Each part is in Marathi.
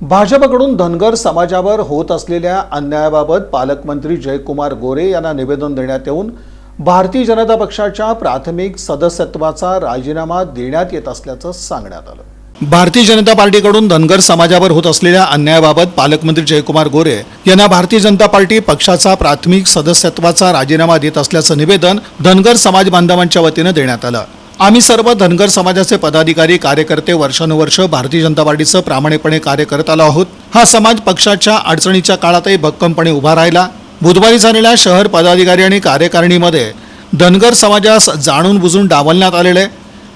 भाजपकडून धनगर समाजावर होत असलेल्या अन्यायाबाबत पालकमंत्री जयकुमार गोरे यांना निवेदन देण्यात येऊन भारतीय जनता पक्षाच्या प्राथमिक सदस्यत्वाचा राजीनामा देण्यात येत असल्याचं सांगण्यात आलं. भारतीय जनता पार्टीकडून धनगर समाजावर होत असलेल्या अन्यायाबाबत पालकमंत्री जयकुमार गोरे यांना भारतीय जनता पार्टी पक्षाचा प्राथमिक सदस्यत्वाचा राजीनामा देत असल्याचं निवेदन धनगर समाज बांधवांच्या वतीनं देण्यात आलं. आम्ही सर्व धनगर समाजाचे पदाधिकारी कार्यकर्ते वर्षानुवर्ष भारतीय जनता पार्टीचं प्रामाणिकपणे कार्य करत आलो आहोत. हा समाज पक्षाच्या अडचणीच्या काळातही भक्कमपणे उभा राहिला. बुधवारी झालेल्या शहर पदाधिकारी आणि कार्यकारिणीमध्ये धनगर समाजास जाणून बुजून डावलण्यात आलेले.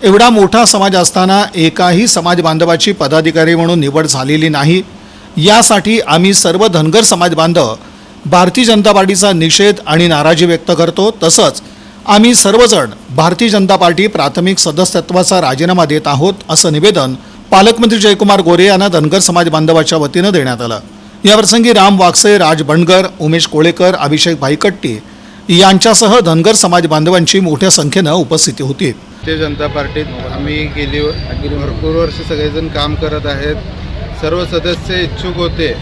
एवढा मोठा समाज असताना एकाही समाज बांधवाची पदाधिकारी म्हणून निवड झालेली नाही. यासाठी आम्ही सर्व धनगर समाज बांधव भारतीय जनता पार्टीचा निषेध आणि नाराजी व्यक्त करतो. तसंच आम्ही सर्वजण भारतीय जनता पार्टी प्राथमिक सदस्यत्वाचा राजीनामा देत आहोत असं निवेदन पालकमंत्री जयकुमार गोरे यांना धनगर समाज बांधवाच्या वतीनं देण्यात आलं. याप्रसंगी राम वागसे राज बंडगर उमेश कोळेकर अभिषेक भाईकट्टी यांच्यासह धनगर समाज बांधवांची मोठ्या संख्येनं उपस्थिती होती. भारतीय जनता पार्टीत आम्ही गेली भरपूर वर्ष सगळेजण काम करत आहेत. सर्व सदस्य इच्छुक होते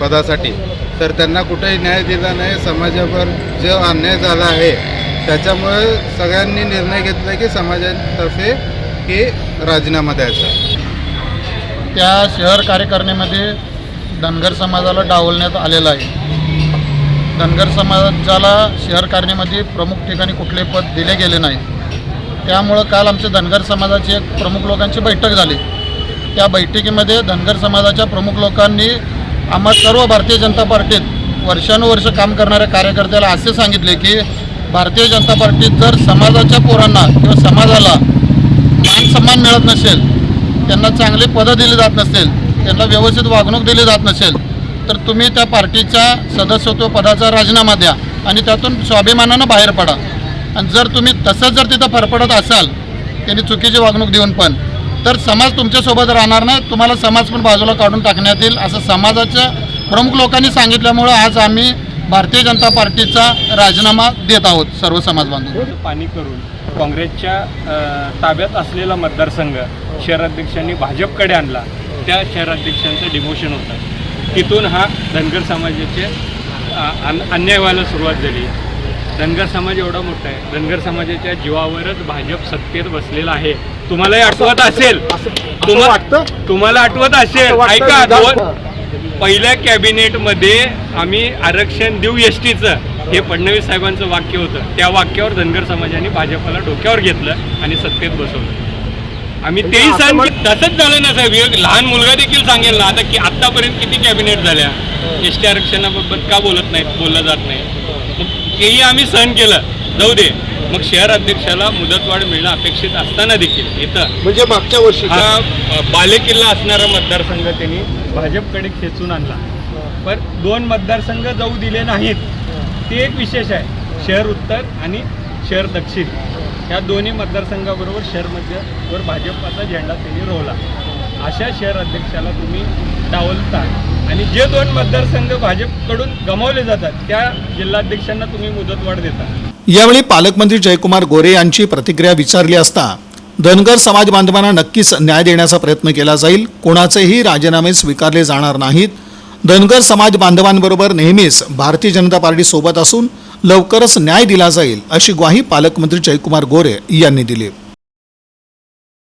पदासाठी. तर त्यांना कुठेही न्याय दिला नाही. समाजावर जो अन्याय झाला आहे त्याच्यामुळे सगळ्यांनी निर्णय घेतला की समाजातर्फे हे राजीनामा द्यायचा. त्या शहर कार्यकारिणीमध्ये धनगर समाजाला डावलण्यात आलेलं आहे. धनगर समाजाला शहर कारणीमध्ये प्रमुख ठिकाणी कुठले पद दिले गेले नाही. त्यामुळं काल आमच्या धनगर समाजाची एक प्रमुख लोकांची बैठक झाली. त्या बैठकीमध्ये धनगर समाजाच्या प्रमुख लोकांनी आम्हा सर्व भारतीय जनता पार्टीत वर्षानुवर्ष काम करणाऱ्या कार्यकर्त्याला असे सांगितले की भारतीय जनता पार्टीत जर समाजाच्या पोरांना किंवा समाजाला मान सन्मान मिळत नसेल त्यांना चांगली पदं दिली जात नसेल त्यांना व्यवस्थित वागणूक दिली जात नसेल तर तुम्ही त्या पार्टीच्या सदस्यत्व पदाचा राजीनामा द्या आणि त्यातून स्वाभिमानानं बाहेर पडा. आणि जर तुम्ही तसंच जर तिथं फरफडत असाल त्यांनी चुकीची वागणूक देऊन पण तर समाज तुमच्यासोबत राहणार नाही तुम्हाला समाज पण बाजूला काढून टाकण्यात येईल असं समाजाच्या प्रमुख लोकांनी सांगितल्यामुळं आज आम्ही भारतीय जनता पार्टीचा राजीनामा देत आहोत सर्व समाज बांधव. पाणी करून काँग्रेसच्या ताब्यात असलेला मतदारसंघ शहराध्यक्षांनी भाजपकडे आणला त्या शहराध्यक्षांचं डिमोशन होतं. तिथून हा धनगर समाजाचे अन्याय व्हायला सुरुवात झाली. धनगर समाज एवढा मोठा आहे. धनगर समाजाच्या जीवावरच भाजप सत्तेत बसलेला आहे. तुम्हालाही आठवत असेल? तुम्हा- तुम्हाला आठवत असेल? ऐका पहिल्या कॅबिनेटमध्ये आम्ही आरक्षण देऊ एस टीचं हे फडणवीस साहेबांचं वाक्य होतं. त्या वाक्यावर धनगर समाजाने भाजपला डोक्यावर घेतलं आणि सत्तेत बसवलं. आम्ही तेही सण तसंच झालं ना साहेब. एक लहान मुलगा देखील सांगेल ना आता की आतापर्यंत किती कॅबिनेट झाल्या. एस टी आरक्षणाबाबत का बोलत नाहीत बोललं जात नाही. तेही आम्ही सहन केलं. जाऊ दे. मग शहर अध्यक्षाला मुदतवाढ मिळणं अपेक्षित असताना देखील इथं म्हणजे मागच्या वर्षी हा बालेकिल्ला असणारा मतदारसंघ त्यांनी भाजपकडे खेचून आणला. पण दोन मतदारसंघ जाऊ दिले नाहीत. ते एक विशेष आहे शहर उत्तर आणि शहर दक्षिण. या दोन्ही मतदारसंघाबरोबर शहर मध्यवर भाजपचा झेंडा त्यांनी रोवला. अशा शहर अध्यक्षाला तुम्ही डावलता आणि जे दोन मतदारसंघ भाजपकडून गमावले जातात त्या जिल्हाध्यक्षांना तुम्ही मुदतवाढ देता. यावेळी पालकमंत्री जयकुमार गोरे यांची प्रतिक्रिया विचारली असता धनगर समाज बांधवांना नक्कीच न्याय देण्याचा प्रयत्न केला जाईल कोणाचेही राजीनामे स्वीकारले जाणार नाहीत. धनगर समाज बांधवांबरोबर नेहमीच भारतीय जनता पार्टी सोबत असून लवकरच न्याय दिला जाईल अशी ग्वाही पालकमंत्री जयकुमार गोरे यांनी दिली.